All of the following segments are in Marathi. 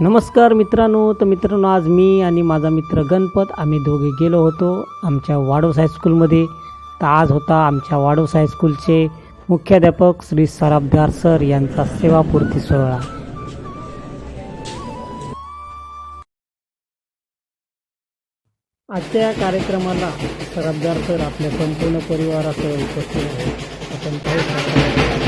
नमस्कार मित्रांनो तर मित्रांनो आज मी आणि माझा मित्र गणपत आम्ही दोघे गेलो होतो आमच्या वाडोस हायस्कूलमध्ये तर आज होता आमच्या वाडोस हायस्कूलचे मुख्याध्यापक श्री सराबदार सर यांचा सेवापूर्ती सोहळा. आजच्या या कार्यक्रमाला सराबदार सर आपल्या संपूर्ण परिवारासह उपस्थित आहेत. आपण काही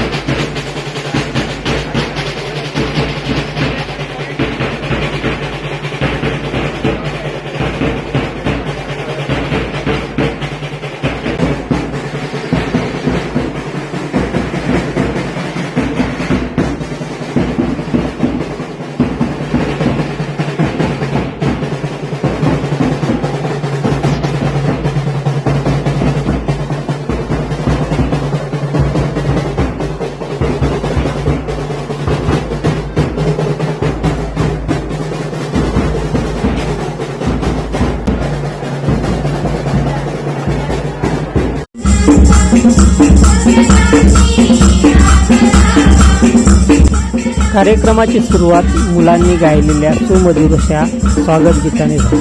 कार्यक्रमाची सुरुवात मुलांनी गायलेल्या सुमधुर अशा स्वागत गीताने झाली.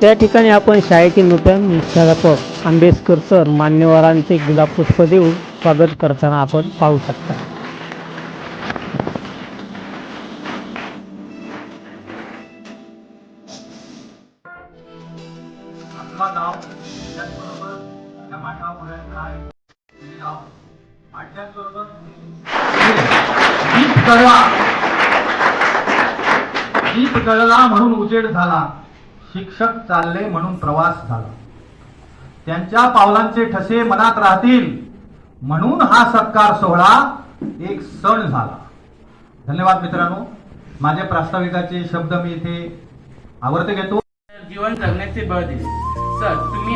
त्या ठिकाणी आपण शाळेतील नूतन मुख्याध्यापक आंबेडकर सर मान्यवरांचे गुलाब पुष्प देऊन स्वागत करताना आपण पाहू शकता. आपलं गाव त्याचबरोबर त्या माठापुढे काय गाव. आणि त्याचबरोबर दीप कळला दीप कळला म्हणून उजेड झाला. शिक्षक चालले म्हणून प्रवास झाला. त्यांच्या पावलांचे ठसे मनात राहतील. म्हणून हा सत्कार सोहळा एक सण झाला. धन्यवाद मित्रांनो. माझ्या प्रास्ताविकाचे शब्द मी इथे आवर्त घेतो. जीवन जगण्याचे बळ दिले. सर तुम्ही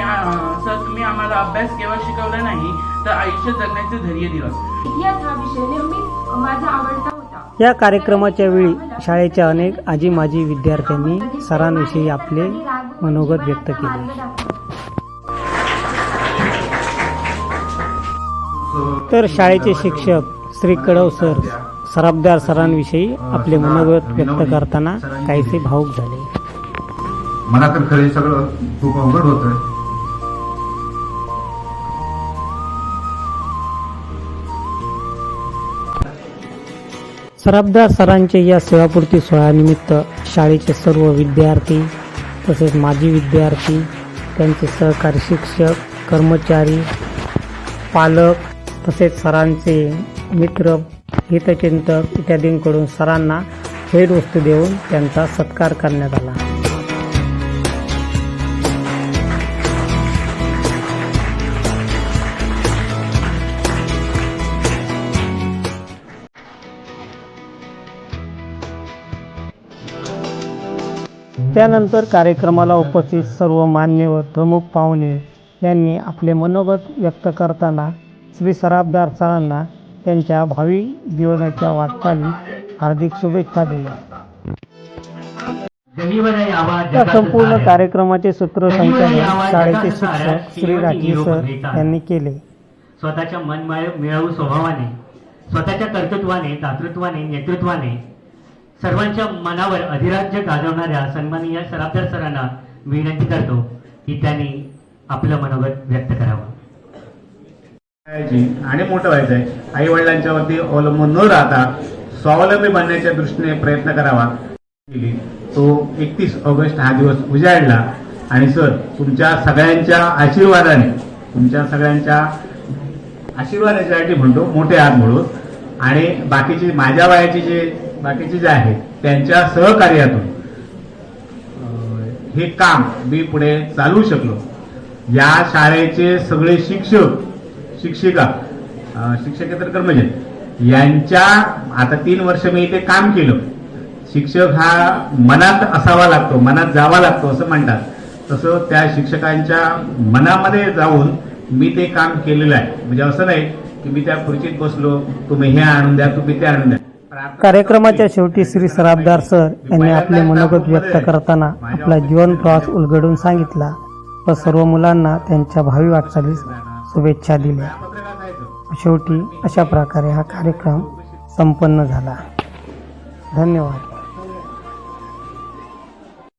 सर तुम्ही आम्हाला अभ्यास केवळ शिकवला नाही तर आयुष्य जगण्याचे धैर्य दिलं. इतिहास हा विषय नेहमीच माझा आवडता होता. या कार्यक्रमाच्या वेळी शाळेच्या अनेक आजी माजी विद्यार्थ्यांनी सरांविषयी आपले मनोगत व्यक्त केले. तर शाळेचे शिक्षक श्री कडव सर सराबदार सरांविषयी आपले मनोगत व्यक्त करताना काहीसे भाऊक झाले. मला तर खरे सगळं खूप अवघड होतं सराबदार सरांचे या सेवापूर्ती सोहळ्यानिमित्त शाळेचे सर्व विद्यार्थी तसेच माजी विद्यार्थी त्यांचे सहकारी शिक्षक कर्मचारी पालक तसेच सरांचे मित्र हितचिंतक इत्यादींकडून सरांना भेटवस्तू देऊन त्यांचा सत्कार करण्यात आला. त्यानंतर कार्यक्रमाला उपस्थित सर्व मान्यवर प्रमुख पाहुणे यांनी आपले मनोगत व्यक्त करताना श्री सराबदार सरांना त्यांच्या भावी जीवनाच्या वाटचाली हार्दिक शुभेच्छा दिल्या. या संपूर्ण कार्यक्रमाचे सूत्रसंचालन शाळेचे शिक्षक श्री राजीव सर यांनी केले. स्वतःच्या मन मिळवू स्वभावाने स्वतःच्या कर्तृत्वाने दातृत्वाने नेतृत्वाने सर्वांच्या मनावर अधिराज्य गाजवणाऱ्या सन्माननीय सराफदार सरांना विनंती करतो की त्यांनी आपलं मनोगत व्यक्त करावं. आणि मोठं व्हायचं आहे आई वडिलांच्या वरती अवलंबून न राहता स्वावलंबी बनण्याच्या दृष्टीने प्रयत्न करावा. तो एकतीस ऑगस्ट हा दिवस उजाडला. आणि सर तुमच्या सगळ्यांच्या आशीर्वादाने तुमच्या सगळ्यांच्या आशीर्वादासाठी म्हणतो मोठे हात म्हणून. आणि बाकीचे माझ्या वयाचे जे बाकीचे जे आहेत त्यांच्या सहकार्यातून हे काम मी पुढे चालवू शकलो. या शाळेचे सगळे शिक्षक शिक्षिका शिक्षकेतर कर्मचारी यांच्या आता तीन वर्ष मी इथे काम केलं. शिक्षक हा मनात असावा लागतो मनात जावा लागतो असं म्हणतात. तसं त्या शिक्षकांच्या मनामध्ये जाऊन मी ते काम केलेलं आहे. म्हणजे असं नाही की मी त्या खुर्चीत बसलो तुम्ही हे आणून द्या तुम्ही ते आणून द्या. कार्यक्रमाच्या शेवटी श्री सराबदार सर यांनी आपले मनोगत व्यक्त करताना आपला जीवन प्रवास उलगडून सांगितला व सर्व मुलांना त्यांच्या भावी वाटचालीस शुभेच्छा दिल्या. शेवटी अशा प्रकारे हा कार्यक्रम संपन्न झाला. धन्यवाद.